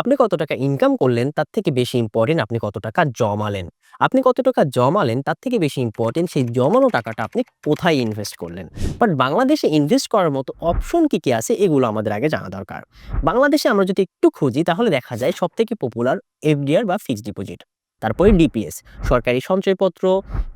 আপনি কত টাকা ইনকাম করলেন, তার থেকে বেশি ইম্পর্টেন্ট আপনি কত টাকা জমালেন। আপনি কত টাকা জমালেন, তার থেকে বেশি ইম্পর্টেন্ট সেই জমানো টাকাটা আপনি কোথায় ইনভেস্ট করলেন? বাট বাংলাদেশে ইনভেস্ট করার মতো অপশন কি কি আছে, এগুলো আমাদের আগে জানা দরকার। বাংলাদেশে আমরা যদি একটু খুঁজি, তাহলে দেখা যায় সব থেকে পপুলার এফডিআর বা ফিক্সড ডিপোজিট তারপরে ডিপিএস, সরকারি সঞ্চয়পত্র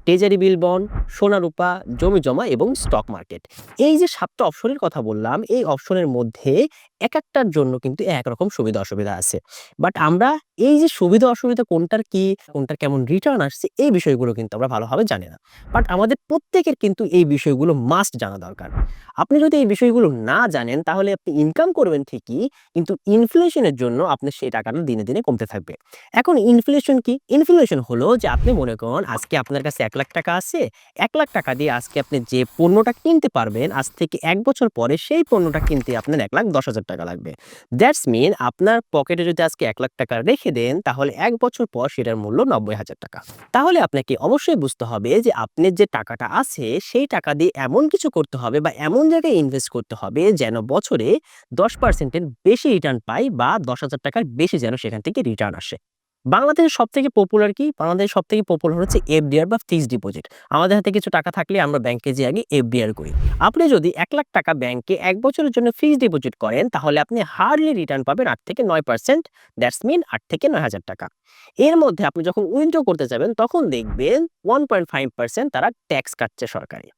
ট্রেজারি বিল বন সোনা রূপা, জমি জমা এবং স্টক মার্কেট এই যে সাতটা অপশনের কথা বললাম, এই অপশনের মধ্যে এক একটার জন্য কিন্তু একরকম সুবিধা অসুবিধা আছে। বাট আমরা এই যে সুবিধা অসুবিধা কোনটার কি, কোনটার কেমন রিটার্ন আসছে, এই বিষয়গুলো কিন্তু আমরা ভালোভাবে জানি না। বাট আমাদের প্রত্যেকের কিন্তু এই বিষয়গুলো মাস্ট জানা দরকার। আপনি যদি এই বিষয়গুলো না জানেন, তাহলে আপনি ইনকাম করবেন ঠিকই, কিন্তু ইনফ্লেশনের জন্য আপনার সেই টাকাটা দিনে দিনে কমতে থাকবে। এখন ইনফ্লেশন কি? ইনফ্লেশন হলো যে আপনি মনে করেন আজকে আপনার কাছে এক লাখ টাকা আছে, এক লাখ টাকা দিয়ে আজকে আপনি যে পণ্যটা কিনতে পারবেন, আজ থেকে এক বছর পরে সেই পণ্যটা কিনতে আপনার এক লাখ দশ হাজার টাকা লাগবে। দ্যাটস মিন আপনার পকেটে যদি আজকে এক লাখ টাকা রেখে দেন, তাহলে এক বছর পর সেটার মূল্য নব্বই হাজার টাকা। তাহলে আপনাকে অবশ্যই বুঝতে হবে যে আপনার যে টাকাটা আছে, সেই টাকা দিয়ে এমন কিছু করতে হবে বা এমন জায়গায় ইনভেস্ট করতে হবে যেন বছরে দশ পার্সেন্টের বেশি রিটার্ন পাই বা দশ হাজার টাকার বেশি যেন সেখান থেকে রিটার্ন আসে। বাংলাদেশের সব থেকে পপুলার কি? বাংলাদেশের সব থেকে পপুলার হচ্ছে এফডিআর বা ফিক্সড ডিপোজিট আমাদের হাতে কিছু টাকা থাকলে আমরা ব্যাংকে যে আগে এফডিআর করি। আপনি যদি এক লাখ টাকা ব্যাংকে এক বছরের জন্য ফিক্সড ডিপোজিট করেন, তাহলে আপনি হার্ডলি রিটার্ন পাবেন আট থেকে নয় পার্সেন্ট দ্যাটস মিন আট থেকে নয় হাজার টাকা। এর মধ্যে আপনি যখন উইথড্র করতে যাবেন, তখন দেখবেন ওয়ান পয়েন্ট ফাইভ পার্সেন্ট তারা ট্যাক্স কাটছে সরকারি।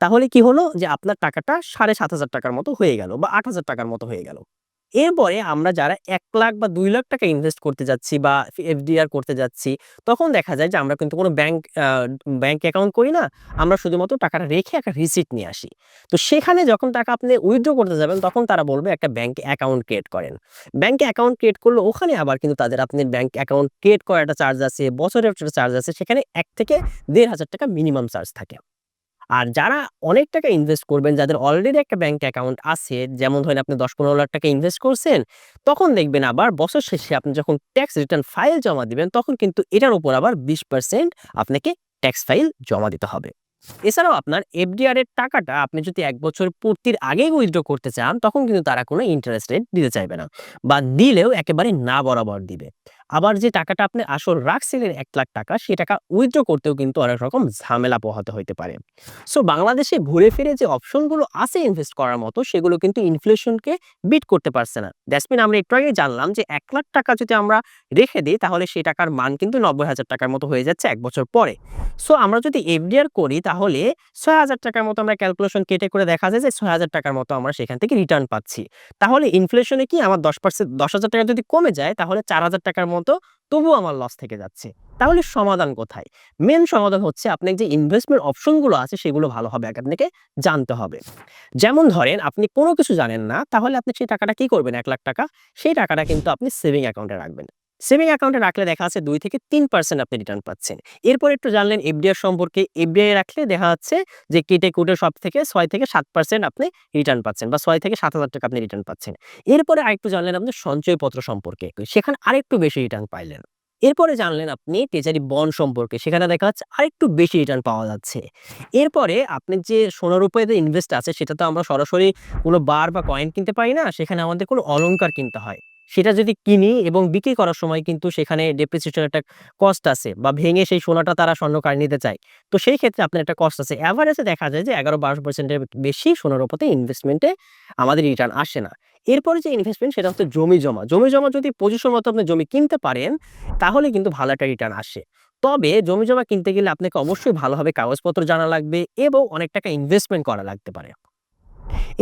তাহলে কি হলো? যে আপনার টাকাটা সাড়ে সাত হাজার টাকার মতো হয়ে গেল বা আট হাজার টাকার মতো হয়ে গেল। এরপরে আমরা যারা এক লাখ বা দুই লাখ টাকা ইনভেস্ট করতে যাচ্ছি বা এফডিআর করতে যাচ্ছি, তখন দেখা যায় যে আমরা কিন্তু কোনো ব্যাংক ব্যাংক অ্যাকাউন্ট করি না। আমরা শুধুমাত্র টাকাটা রেখে একটা রিসিট নিয়ে আসি। তো সেখানে যখন টাকা আপনি উইথড্র করতে যাবেন, তখন তারা বলবে একটা ব্যাংক অ্যাকাউন্ট ক্রিয়েট করেন। ব্যাংকে অ্যাকাউন্ট ক্রিয়েট করলে ওখানে আবার কিন্তু তাদের আপনি ব্যাংক অ্যাকাউন্ট ক্রিয়েট করার একটা চার্জ আছে, বছরের একটা চার্জ আছে, সেখানে এক থেকে দেড় হাজার টাকা মিনিমাম চার্জ থাকে। আর যারা অনেক টাকা ইনভেস্ট করবেন, যাদের অলরেডি একটা ব্যাংক অ্যাকাউন্ট আছে, যেমন ধরেন আপনি দশ পনেরো লাখ টাকা ইনভেস্ট করছেন, তখন দেখবেন আবার বছর শেষে আপনি যখন ট্যাক্স রিটার্ন ফাইল জমা দিবেন, তখন কিন্তু এটার উপর আবার বিশ পার্সেন্ট আপনাকে ট্যাক্স ফাইল জমা দিতে হবে। এছাড়াও আপনার এফডিআর এর টাকাটা আপনি যদি এক বছর পূর্তির আগেই উইথড্র করতে চান, তখন কিন্তু তারা কোনো ইন্টারেস্ট রেট দিতে চাইবে না বা দিলেও একেবারে না বরাবর দিবে। আবার যে টাকাটা আপনি আসল রাখছিলেন এক লাখ টাকা, সে টাকা উইথড্র করতেও কিন্তু অনেক রকম ঝামেলা পোহাতে হইতে পারে। সো বাংলাদেশে ঘুরে ফিরে যে অপশনগুলো আছে ইনভেস্ট করার মতো, সেগুলো কিন্তু ইনফ্লেশনকে বিট করতে পারছে না। দ্যাটসমিন আমরা একটু আগে জানলাম যে এক লাখ টাকা যদি আমরা রেখে দিই, তাহলে সেই টাকার মান কিন্তু নব্বই হাজার টাকার মতো হয়ে যাচ্ছে এক বছর পরে। সো আমরা যদি এফডিআর করি, তাহলে ছয় হাজার টাকার মতো আমরা ক্যালকুলেশন কেটে করে দেখা যায় যে ছয় হাজার টাকার মতো আমরা সেখান থেকে রিটার্ন পাচ্ছি। তাহলে ইনফ্লেশনে কি আমার দশ পার্সেন্ট দশ হাজার টাকা যদি কমে যায়, তাহলে চার হাজার টাকার মতো তবুও আমার লস থেকে যাচ্ছে। তাহলে সমাধান কোথায়? মেন সমাধান হচ্ছে আপনার যে ইনভেস্টমেন্ট অপশনগুলো আছে সেগুলো ভালোভাবে আগে আপনাকে জানতে হবে। যেমন ধরেন, আপনি কোনো কিছু জানেন না, তাহলে আপনি সেই টাকাটা কি করবেন? এক লাখ টাকা, সেই টাকাটা কিন্তু আপনি সেভিং অ্যাকাউন্টে রাখবেন। সেভিং অ্যাকাউন্টে রাখলে দেখা যাচ্ছে দুই থেকে তিন পার্সেন্ট আপনি রিটার্ন পাচ্ছেন। এরপর একটু জানলেন এফডিআর সম্পর্কে এফডিআই রাখলে দেখা যাচ্ছে যে কেটে কুটে সব থেকে ছয় থেকে সাত পার্সেন্ট আপনি রিটার্ন পাচ্ছেন বা ছয় থেকে সাত হাজার টাকা আপনি রিটার্ন পাচ্ছেন। এরপরে আরেকটু জানলেন আপনি সঞ্চয়পত্র সম্পর্কে, সেখানে আরেকটু বেশি রিটার্ন পাইলেন। এরপরে জানলেন আপনি ট্রেজারি বন্ড সম্পর্কে, সেখানে দেখা যাচ্ছে আরেকটু বেশি রিটার্ন পাওয়া যাচ্ছে। এরপরে আপনি যে সোনার উপরে ইনভেস্ট আছে সেটা তো আমরা সরাসরি কোনো বার বা কয়েন কিনতে পারি না, সেখানে আমাদের কোনো অলংকার কিনতে হয়। সেটা যদি কিনি এবং বিক্রি করার সময় কিন্তু সেখানে ডেপ্রিসিয়েশন একটা কস্ট আছে বা ভেঙে সেই সোনাটা তারা স্বর্ণকার নিতে চায়। তো সেই ক্ষেত্রে আপনার একটা কস্ট আছে। অ্যাভারেজে দেখা যায় যে এগারো বারো পার্সেন্টের বেশি সোনার উপরে ইনভেস্টমেন্টে আমাদের রিটার্ন আসে না। এরপরে যে ইনভেস্টমেন্ট সেটা হচ্ছে জমি জমা। জমি জমা যদি পজিশন মতো আপনি জমি কিনতে পারেন, তাহলে কিন্তু ভালো একটা রিটার্ন আসে। তবে জমি জমা কিনতে গেলে আপনাকে অবশ্যই ভালোভাবে কাগজপত্র জানা লাগবে এবং অনেক টাকা ইনভেস্টমেন্ট করা লাগতে পারে।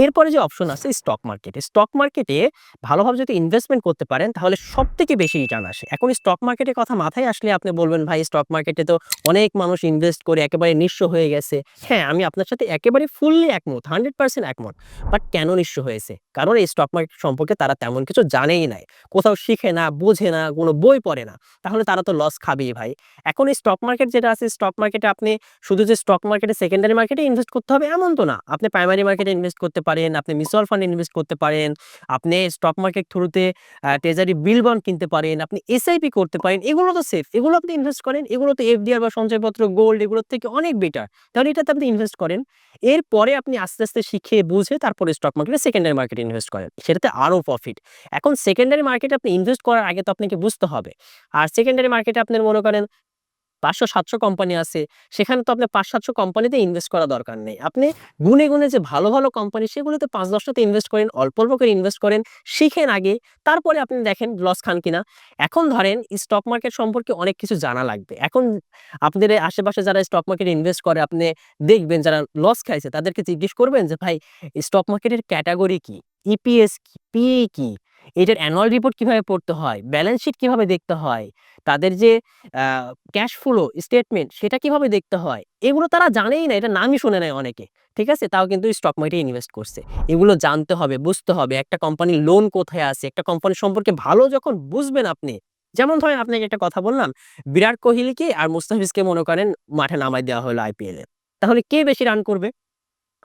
এরপরে যে অপশন আছে স্টক মার্কেটে স্টক মার্কেটে ভালোভাবে যদি ইনভেস্টমেন্ট করতে পারেন, তাহলে সব থেকে বেশি রিটার্ন আসে। এখন স্টক মার্কেটের কথা মাথায় আসলে আপনি বলবেন, ভাই স্টক মার্কেটে তো অনেক মানুষ ইনভেস্ট করে, একেবারে নিঃস্ব হয়ে গেছে। হ্যাঁ আমি আপনার সাথে একেবারে ফুললি একমত হান্ড্রেড পার্সেন্ট একমত। বাট কেন নিঃস্ব হয়েছে? কারণ এই স্টক মার্কেট সম্পর্কে তারা তেমন কিছু জানেই নাই। কোথাও শিখে না, বোঝে না, কোনো বই পড়ে না। তাহলে তারা তো লস খাবেই ভাই। এখন এই স্টক মার্কেট যেটা আছে স্টক মার্কেটে আপনি শুধু যে স্টক মার্কেটে সেকেন্ডারি মার্কেটে ইনভেস্ট করতে হবে, এমন তো না। আপনি প্রাইমারি মার্কেটে ইনভেস্ট করতে পারেন, আপনি মিউচুয়াল ফান্ডে ইনভেস্ট করতে পারেন, আপনি স্টক মার্কেট থ্রুতে ট্রেজারি বিল বন্ড কিনতে পারেন, আপনি এসআইপি করতে পারেন। এগুলো তো সেফ। এগুলো আপনি ইনভেস্ট করেন। এগুলো তো এফডিআর বা সঞ্চয়পত্র, গোল্ড এগুলোর থেকে অনেক বেটার। তাহলে এটাতে আপনি ইনভেস্ট করেন। এরপরে আপনি আস্তে, আস্তে শিখে বুঝে তারপরে স্টক মার্কেটে সেকেন্ডারি মার্কেটে ইনভেস্ট করেন। সেটাতে আরও প্রফিট। এখন সেকেন্ডারি মার্কেটে আপনি ইনভেস্ট করার আগে তো আপনাকে বুঝতে হবে। আর সেকেন্ডারি মার্কেটে আপনার মনে করেন ৫০০-৭০০ কোম্পানি আছে। সেখানে তো আপনার ৫-৭০০ কোম্পানিতে ইনভেস্ট করা দরকার নেই। আপনি গুনে গুণে যে ভালো, ভালো কোম্পানি সেগুলোতে ৫-১০ টাতে ইনভেস্ট করেন, অল্প, অল্প করে ইনভেস্ট করেন, শিখেন আগে। তারপরে আপনি দেখেন লস খান কিনা। এখন ধরেন স্টক মার্কেট সম্পর্কে অনেক কিছু জানা লাগবে। এখন আপনাদের আশেপাশে যারা স্টক মার্কেটে ইনভেস্ট করে আপনি দেখবেন যারা লস খাইছে তাদেরকে জিজ্ঞেস করবেন যে, "ভাই স্টক মার্কেটের ক্যাটাগরি কি? ইপিএস কি? পিই কি? এটার অ্যানুয়াল রিপোর্ট কীভাবে পড়তে হয়? ব্যালেন্স শিট কীভাবে দেখতে হয়? তাদের যে ক্যাশ ফ্লো স্টেটমেন্ট সেটা কীভাবে দেখতে হয়?" এগুলো তারা জানেই না। এটা নামই শুনে নেয় অনেকে। ঠিক আছে? তাও কিন্তু স্টক মার্কেটে ইনভেস্ট করছে। এগুলো জানতে হবে, বুঝতে হবে। একটা কোম্পানির লোন কোথায় আছে? একটা কোম্পানি সম্পর্কে ভালো যখন বুঝবেন আপনি যেমন ধরেন আপনাকে একটা কথা বললাম, বিরাট কোহলিকে আর মুস্তাফিজকে মনে করেন মাঠে নামায় দেওয়া হলো আইপিএলে। তাহলে কে বেশি রান করবে?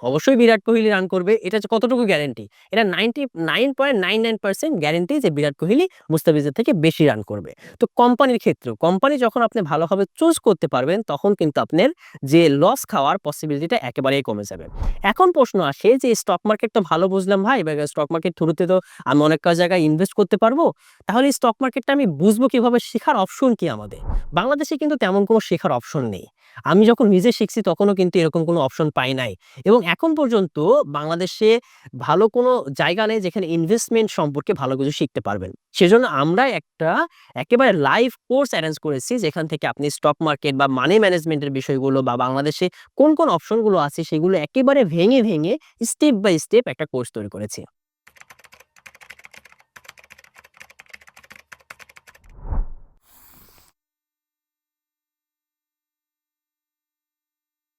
অবশ্যই বিরাট কোহলি রান করবে। এটা কতটুকু গ্যারান্টি? এটা 99.99% গ্যারান্টি যে বিরাট কোহলি মুস্তাফিজের থেকে বেশি রান করবে। তো কোম্পানির ক্ষেত্রেও কোম্পানি যখন আপনি ভালোভাবে চুজ করতে পারবেন, তখন কিন্তু আপনার যে লস খাওয়ার পসিবিলিটিটা একেবারেই কমে যাবে। এখন প্রশ্ন আসে যে স্টক মার্কেট তো ভালো বুঝলাম ভাই বা স্টক মার্কেট থ্রুতে তো আমি অনেক জায়গায় ইনভেস্ট করতে পারব। তাহলে স্টক মার্কেটটা আমি বুঝব কীভাবে? শেখার অপশন কি আমাদের? বাংলাদেশে কিন্তু তেমন কোনো শেখার অপশন নেই। আমি যখন নিজে শিখছি তখনও কিন্তু এরকম কোনো অপশন পাই নাই। এবং এখন পর্যন্ত বাংলাদেশে ভালো কোনো জায়গা নেই যেখানে ইনভেস্টমেন্ট সম্পর্কে ভালো কিছু শিখতে পারবেন। সেজন্য আমরা একটা একেবারে লাইভ কোর্স অ্যারেঞ্জ করেছি যেখান থেকে আপনি স্টক মার্কেট বা মানি ম্যানেজমেন্টের বিষয়গুলো বা বাংলাদেশে কোন, কোন অপশনগুলো আছে সেগুলো একেবারে ভেঙে, ভেঙে স্টেপ বাই স্টেপ একটা কোর্স তৈরি করেছি।